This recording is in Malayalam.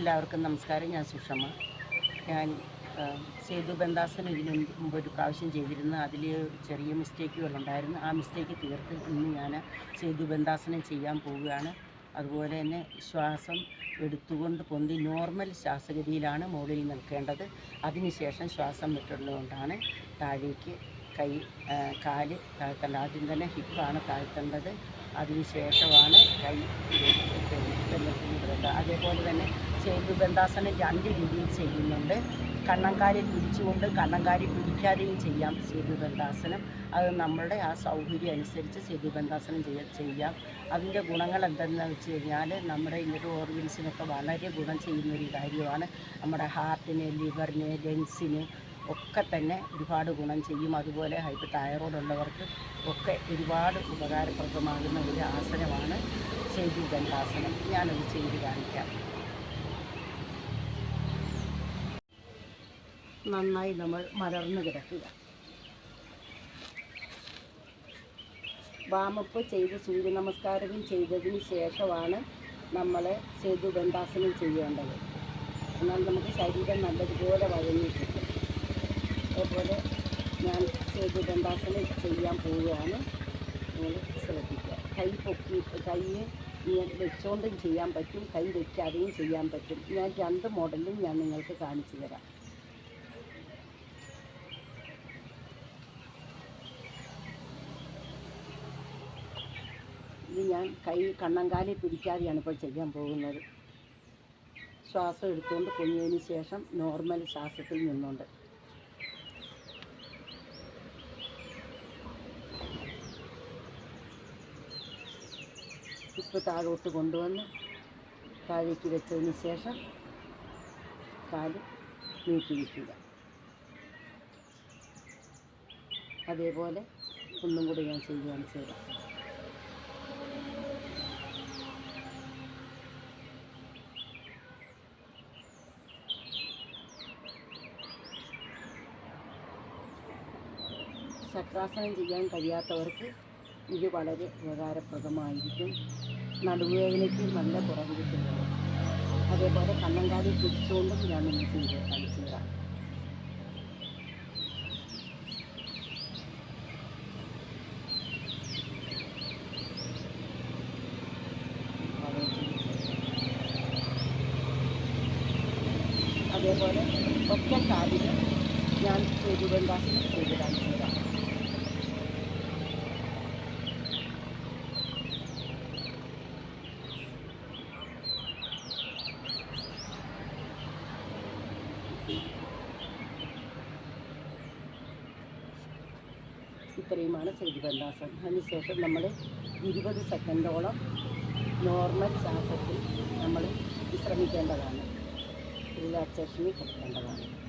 എല്ലാവർക്കും നമസ്കാരം ഞാൻ സുഷമ ഞാൻ സേതു ബന്ദാസൻ ഇതിന് മുമ്പ് ഒരു പ്രാവശ്യം ചെയ്തിരുന്നു അതിൽ ചെറിയ മിസ്റ്റേക്കുകളുണ്ടായിരുന്നു ആ മിസ്റ്റേക്ക് തീർത്ത് ഇന്ന് ഞാൻ സേതു ബന്ദാസനം ചെയ്യാൻ പോവുകയാണ് അതുപോലെ തന്നെ ശ്വാസം എടുത്തുകൊണ്ട് പൊന്തി നോർമൽ ശ്വാസഗതിയിലാണ് മുകളിൽ നിൽക്കേണ്ടത് അതിനുശേഷം ശ്വാസം വിട്ടുള്ളതുകൊണ്ടാണ് താഴേക്ക് കൈ കാൽ താഴ്ത്തേണ്ടത് ആദ്യം തന്നെ ഹിപ്പാണ് താഴ്ത്തേണ്ടത് അതിനുശേഷമാണ് കൈ അതേപോലെ തന്നെ സേതു ബന്ധാസനം രണ്ട് രീതിയിൽ ചെയ്യുന്നുണ്ട്. കണ്ണങ്കാലിൽ പിടിച്ചുകൊണ്ട് കണ്ണങ്കാരി പിടിക്കാതെയും ചെയ്യാം സേതു ബന്ധാസനം അത് നമ്മളുടെ ആ സൗകര്യം അനുസരിച്ച് സേതു ബന്ധാസനം ചെയ്യാം അതിന്റെ ഗുണങ്ങൾ എന്തെന്ന് വെച്ച് കഴിഞ്ഞാൽ നമ്മുടെ ഇങ്ങോട്ട് ഓർഗൻസിനൊക്കെ വളരെ ഗുണം ചെയ്യുന്നൊരു കാര്യമാണ്. നമ്മുടെ ഹാർട്ടിന് ലിവറിന് ലങ്സിന് ഒക്കെ തന്നെ ഒരുപാട് ഗുണം ചെയ്യും. അതുപോലെ ഹൈപ്പ് തൈറോയ്ഡ് ഉള്ളവർക്ക് ഒക്കെ ഒരുപാട് ഉപകാരപ്രദമാകുന്ന ഒരു ആസനമാണ് സേതു ബന്ധാസനം ഞാനത് ചെയ്ത് കാണിക്കാം. നന്നായി നമ്മൾ മലർന്നു കിടക്കുക. വാമപ്പ് ചെയ്ത് സൂര്യ നമസ്കാരവും ചെയ്തതിന് ശേഷമാണ് നമ്മൾ സേതു ബന്ധാസനം ചെയ്യേണ്ടത്. എന്നാൽ നമുക്ക് ശരീരം നല്ലതുപോലെ വഴങ്ങി കിട്ടും അതുപോലെ ഞാൻ സേതു ബന്ധാസനം ചെയ്യാൻ പോവുകയാണ്. നിങ്ങൾ ശ്രദ്ധിക്കുക. കൈ പൊക്കി കൈ വെച്ചുകൊണ്ടും ചെയ്യാൻ പറ്റും. കൈ വെക്കാതെയും ചെയ്യാൻ പറ്റും. ഞാൻ രണ്ട് മോഡലും ഞാൻ നിങ്ങൾക്ക് കാണിച്ചു തരാം. ഞാൻ കൈ കണ്ണങ്കാലിൽ പിടിക്കാതെയാണ് ഇപ്പോൾ ചെയ്യാൻ പോകുന്നത്. ശ്വാസം എടുത്തുകൊണ്ട് പൊങ്ങിയതിന് ശേഷം നോർമൽ ശ്വാസത്തിൽ നിന്നുകൊണ്ട്. ഇപ്പ് താഴോട്ട് കൊണ്ടുവന്ന് താഴേക്ക് വെച്ചതിന് ശേഷം കാൽ നീട്ടി വയ്ക്കുക. അതേപോലെ ഒന്നും കൂടി ഞാൻ ചെയ്യുകയാണ് ചെയ്തത് ചക്രാസനം ചെയ്യാൻ കഴിയാത്തവർക്ക് ഇത് വളരെ ഉപകാരപ്രദമായിരിക്കും. നടുവേദനയ്ക്ക് നല്ല കുറവ് കിട്ടുന്നത് അതേപോലെ കണ്ണങ്കാലി പിടിച്ചുകൊണ്ടും ഞാൻ നിങ്ങൾക്ക് ചെയ്ത് കാണിച്ചു തരാം അതേപോലെ ഒറ്റ കാലിന് ഞാൻ സൂര്യബന്ധാസനം ചെയ്ത് കാണിച്ചു തരാം ഇത്രയുമാണ് സൂര്യബന്ധാസനം അതിനുശേഷം നമ്മൾ ഇരുപത് സെക്കൻഡോളം നോർമൽ ശ്വാസത്തിൽ നമ്മൾ വിശ്രമിക്കേണ്ടതാണ്. റിലാക്സേഷനിൽ കൊടുക്കേണ്ടതാണ്.